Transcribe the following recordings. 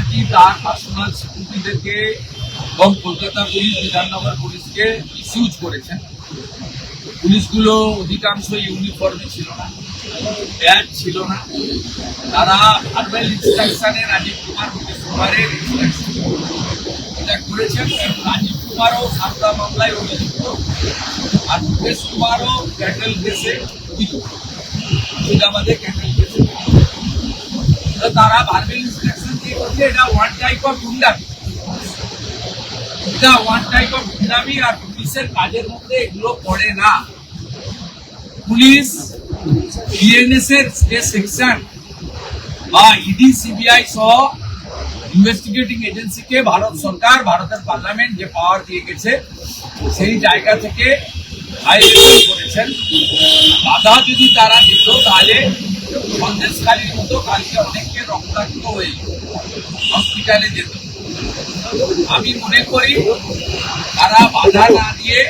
ব্যানার্জি তার পার্সোনাল সিকিউরিটিদেরকে এবং কলকাতা পুলিশ, বিধাননগর পুলিশকে মিসইউজ করেছেন। পুলিশগুলো অধিকাংশ ইউনিফর্মে ছিল না ব্যাচ ছিল না। তারা ভার্বাল ইনস্ট্রাকশনে রাজীব কুমার মুকেশ কুমারের instruction এটা করেছেন। রাজীব কুমারও সারদা মামলায় অভিযুক্ত, আর মুকেশ কুমারও ক্যাটেল কেসে অভিযুক্ত। মুর্শিদাবাদে ক্যাটেল কেসে তারা ভার্বাল ইনস্ট্রাকশন এটা ওয়ান টাইপ অফ গুন্ডামি। এটা ওয়ান টাইপ অফ গুন্ডামি আর পুলিশের কাজের মধ্যে এগুলো পড়ে না। পুলিশ বিএনএস এর যে সেকশন বা ইডি সিবিআই সহ ইনভেস্টিগেটিং এজেন্সিকে ভারত সরকার, ভারতের পার্লামেন্ট যে পাওয়ার দিয়ে গেছে, সেই জায়গা থেকে ভাইলেশন করেছেন। বাধা যদি তারা দিত, তাহলে সন্দেশকারীর মতো কালকে অনেককে রক্তাক্ত হয়ে হসপিটালে যেত। আমি মনে করি তারা বাধা না দিয়ে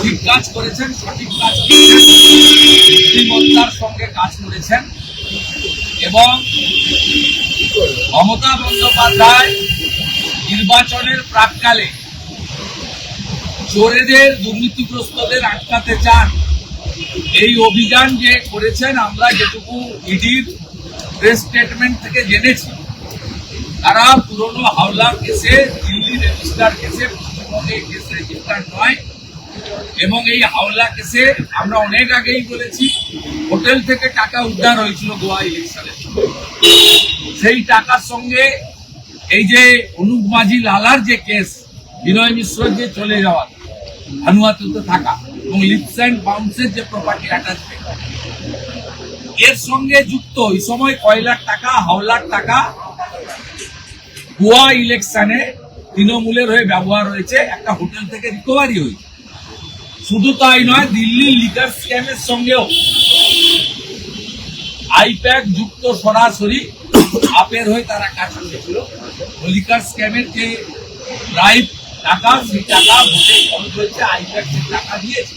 ঠিক কাজ করেছেন, সঠিক কাজ বুদ্ধিমত্তার সঙ্গে কাজ করেছেন। এবং মমতা বন্দ্যোপাধ্যায় নির্বাচনের প্রাককালে চোরেদের, দুর্নীতিগ্রস্তদের আটকাতে চান। এই অভিযান যে করেছেন, আমরা যেটুকু ইডির প্রেস স্টেটমেন্ট থেকে জেনেছি। তারা পুরনো হাওলা কেসে, দিল্লি রেজিস্টার কেসে পশ্চিমবঙ্গে কেস রেজিস্টার নয় এবং এই হাওলা কেসে আমরা অনেক আগেই বলেছি, হোটেল থেকে টাকা উদ্ধার হয়েছিল গোয়া ইলেকশনের সময়। সেই টাকার সঙ্গে এই যে অনুপ মাঝি লালার যে কেস, বিনয় মিশ্র যে চলে যাওয়া, ভানুয়াতুতে থাকা, এবং লিপস অ্যান্ড বাউন্সের যে প্রপার্টি অ্যাটাচমেন্ট এর সঙ্গে যুক্ত, এই সময় কয় লাখ টাকা, হাওলার টাকা গোয়া ইলেকশনে তৃণমূলের হয়ে ব্যবহার হয়েছে, একটা হোটেল থেকে রিকভারি হয়েছে। শুধু তাই নয়, দিল্লির লিকার স্ক্যামের সঙ্গেও আইপ্যাক যুক্ত সরাসরি আপের হয়ে তারা কাজ করেছিল। লিকার স্ক্যামের যে রাইট টাকা, সেই টাকা ভোটে খরচ হয়েছে, আইপ্যাক সেই টাকা দিয়েছে।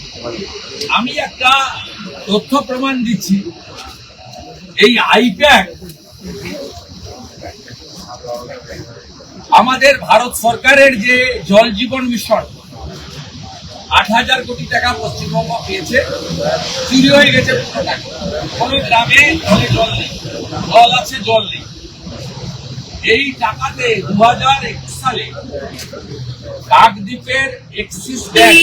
আমি একটা তথ্য প্রমাণ দিচ্ছি। এই আইপ্যাক আমাদের ভারত সরকারের যে জল জীবন মিশন, আট হাজার কোটি টাকা পশ্চিমবঙ্গ পেয়েছে, চুরি হয়ে গেছে কোনো গ্রামে জলে জল নেই, জল আছে, জল নেই। এই টাকাতে দু হাজার একুশ সালে কাকদ্বীপের Axis bank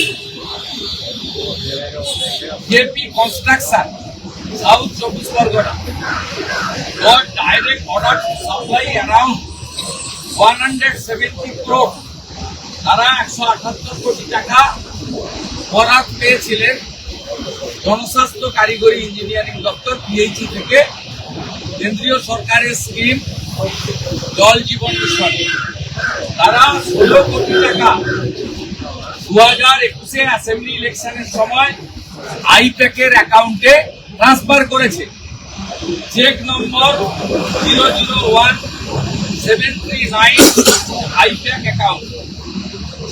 JP construction, south চব্বিশ Pargana direct direct supply to supply around 170 crore তারা একশো আঠাত্তর কোটি টাকা বরাদ পেয়েছিলেন জনস্বাস্থ্য কারিগরি ইঞ্জিনিয়ারিং দপ্তর পিএইচি থেকে। কেন্দ্রীয় সরকারের স্কিম, জল জীবন মিশন। তারা ষোলো কোটি টাকা দু হাজার একুশে অ্যাসেম্বলি ইলেকশনের সময় আইপ্যাকের অ্যাকাউন্টে ট্রান্সফার করেছে। Cheque number zero zero one seven three nine IPAC account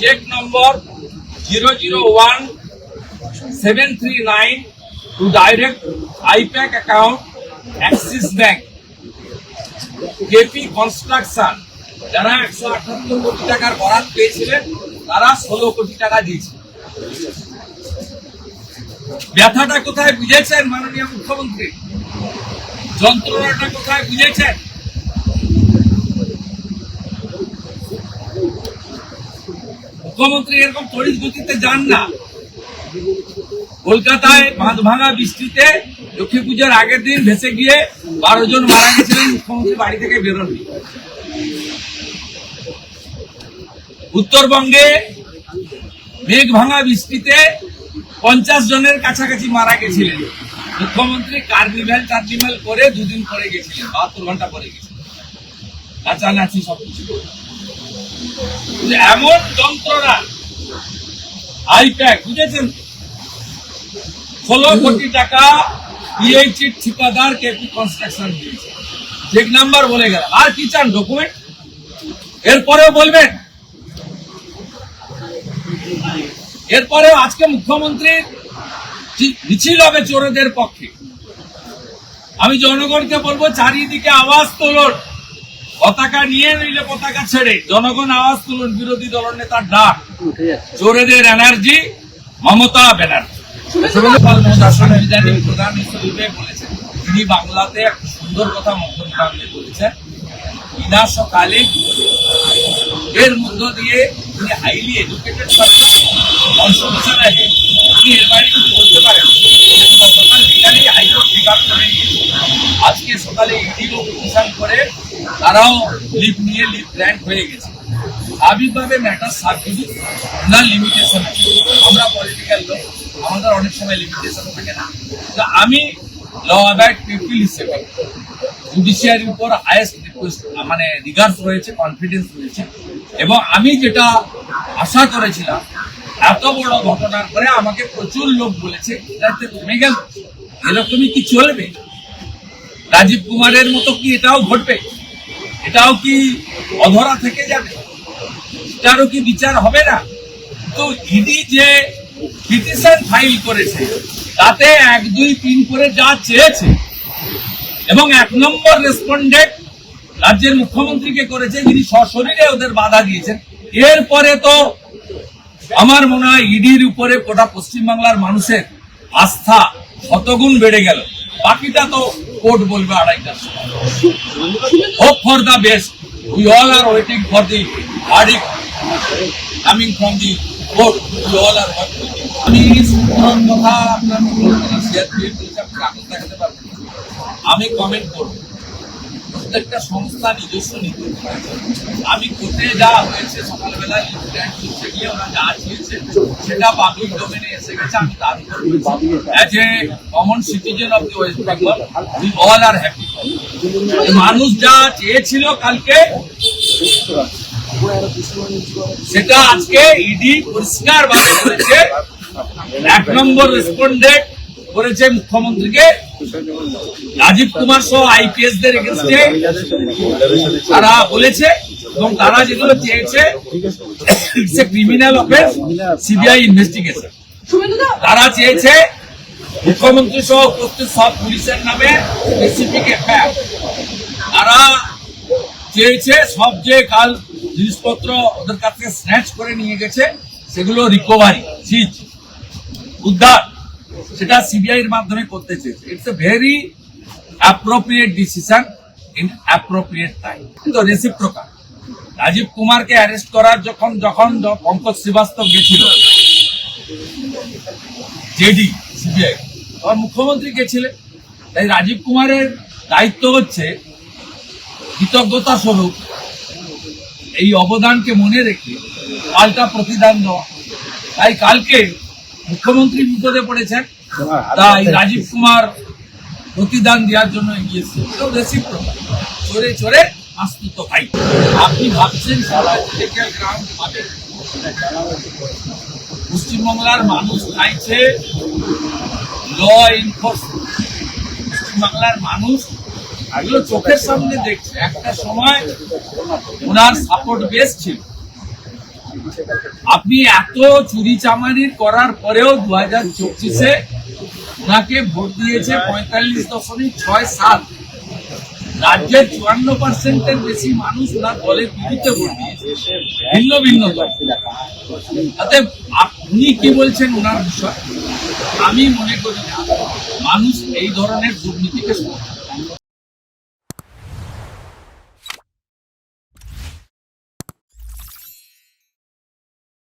cheque number zero zero one seven three nine two direct IPAC account Axis bank KP construction যারা একশো আটাত্তর কোটি টাকার বরাদ পেয়েছিলেন, তারা ষোলো কোটি টাকা দিয়েছে। ব্যথাটা কোথায় বুঝেছেন মাননীয় মুখ্যমন্ত্রী? যন্ত্রণাটা কোথায় বুঝেছেন? মুখ্যমন্ত্রী এরকম গতিতে যান না। কলকাতায় বাঁধ ভাঙা বৃষ্টিতে লক্ষ্মী পুজোর আগের দিন ভেসে গিয়ে বারো জন মারা গেছিলেন মুখ্যমন্ত্রী বাড়ি থেকে বেরোননি। উত্তরবঙ্গে মেঘ ভাঙা বৃষ্টিতে পঞ্চাশ জনের কাছাকাছি মারা গেছিলেন। মুখ্যমন্ত্রী কার্নিভেল টার্নিভ্যাল করে দুদিন পরে গেছিলেন, বাহাত্তর ঘণ্টা পরে গেছিলেন নাচানাচি সবকিছু করে। এমন যন্ত্রণা আইপ্যাক, বুঝেছেন? ষোলো কোটি টাকা পিএইচির ঠিকাদার কেপি কনস্ট্রাকশন দিয়েছে। চেক নাম্বার বলে গেল। আর কি চান ডকুমেন্ট এরপরেও বলবেন? এরপরে আজকে মুখ্যমন্ত্রী মিছিল হবে চোরদের পক্ষে। আমি জনগণকে বলব, চারিদিকে আওয়াজ তোলন। পতাকা নিয়ে নইলে পতাকা ছেড়ে জনগণ আওয়াজ তুলুন বিরোধী দলের নেতার ডাক। চোরেদের এনার্জি মমতা ব্যানার্জি। সাংবিধানিক প্রধান হিসেবে বলেছেন তিনি বাংলাতে এক সুন্দর কথা মধ্যমগ্রামে বলেছেন বিনাশকালে এর মধ্য দিয়ে তিনি হাইলি এডুকেটেড কনস্টিটিউশন আগে তিনি এর বাইরে কিছু বলতে তারাও লিভ নিয়ে লিভ গ্র্যান্ট হয়ে গেছে। স্বাভাবিকভাবে ম্যাটার সাবজুডিস না লিমিটেশন আমরা পলিটিক্যাল লোক, আমাদের অনেক সময় লিমিটেশন থাকে না। তো আমি ল অ্যাবাইড পিপল হিসেবে জুডিশিয়ারির উপর হায়েস্ট মানে রিগার্স রয়েছে কনফিডেন্স রয়েছে। এবং আমি যেটা আশা করেছিলাম, এত বড় ঘটনার পরে আমাকে প্রচুর লোক বলেছে এটাতে থেমে গেল, এরকমই কি চলবে? রাজীব কুমারের মতো কি এটাও ঘটবে? এটাও কি অধরা থেকে যাবে? এটারও কি বিচার হবে না? তো ইডি যে পিটিশন ফাইল করেছে, তাতে এক, দুই, তিন করে যা চেয়েছে, এবং এক নম্বর রেসপন্ডেন্ট রাজ্যের মুখ্যমন্ত্রীকে করেছে যিনি সশরীরে ওদের বাধা দিয়েছেন। এরপরে তো আমার মনে হয় ইডির উপরে গোটা পশ্চিমবাংলার মানুষের আস্থা শতগুণ বেড়ে গেল। বাকিটা তো কোর্ট বলবে আড়াইটার সময় hope for the best we all are waiting for the verdict coming from the court we all are কথা। আমি কমেন্ট করব। প্রত্যেকটা সংস্থা নিজস্ব নীতি আমি কোর্টে যা হয়েছে সকালবেলা লিফট্যান্ট করতে গিয়ে ওরা যা চেয়েছে সেটা পাবলিক ডোমেনে এসে গেছে, আমি তার উপর as a common citizen of the West Bengal we all are happy মানুষ যা চেয়েছিল কালকে, সেটা আজকে ইডি পরিষ্কার ভাবে বলেছে। এক নম্বর রেসপন্ডেন্ট করেছে মুখ্যমন্ত্রীকে রাজীব কুমার সহ আইপিএস দের এগেনস্টে তারা বলেছে এবং তারা যেগুলো চেয়েছে it's a criminal offence CBI investigation তারা চেয়েছে মুখ্যমন্ত্রী সহ উপস্থিত সব পুলিশের নামে স্পেসিফিক এফআইআর তারা চেয়েছে সব যে কাল জিনিসপত্র ওদের কাছ থেকে স্ন্যাচ করে নিয়ে গেছে, সেগুলো রিকভারি সিজ উদ্ধার। সেটা সিবিআই এর মাধ্যমে করতে চেয়েছে। It's a very appropriate decision in appropriate time কিন্তু রেসিপ্রোকাল রাজীব কুমারকে অ্যারেস্ট করার যখন যখন পঙ্কজ শ্রীবাস্তব গেছিল জেডি সিবিআই তখন মুখ্যমন্ত্রী গেছিলেন। তাই রাজীব কুমারের দায়িত্ব হচ্ছে কৃতজ্ঞতা স্বরূপ এই অবদানকে মনে রেখে পাল্টা প্রতিদান দেওয়া। তাই কালকে মুখ্যমন্ত্রী বিপদে পড়েছেন তাই রাজীব কুমার প্রতিদান দেওয়ার জন্য এগিয়েছে এটাও রেসিপ্রোকাল চোরে চোরে আস্তুত ভাই। আপনি ভাবছেন সারা পলিটিক্যাল গ্রাউন্ড পাবে পশ্চিমবাংলার মানুষ চাইছে ল এনফোর্সমেন্ট পশ্চিমবাংলার মানুষ এগুলো চোখের সামনে দেখছে। একটা সময় ওনার সাপোর্ট বেস ছিল। আপনি এত চুরি চামারির করার পরেও দু হাজার চব্বিশে ওনাকে ভোট দিয়েছে পঁয়তাল্লিশ দশমিক ছয় সাত। রাজ্যের চুয়ান্ন পার্সেন্টের বেশি মানুষ ওনার দলের বিরুদ্ধে ভোট দিয়েছে। ভিন্ন ভিন্ন তাতে আপনি কি বলছেন ওনার বিষয়? আমি মনে করি না। মানুষ এই ধরনের দুর্নীতিকে সমর্থন।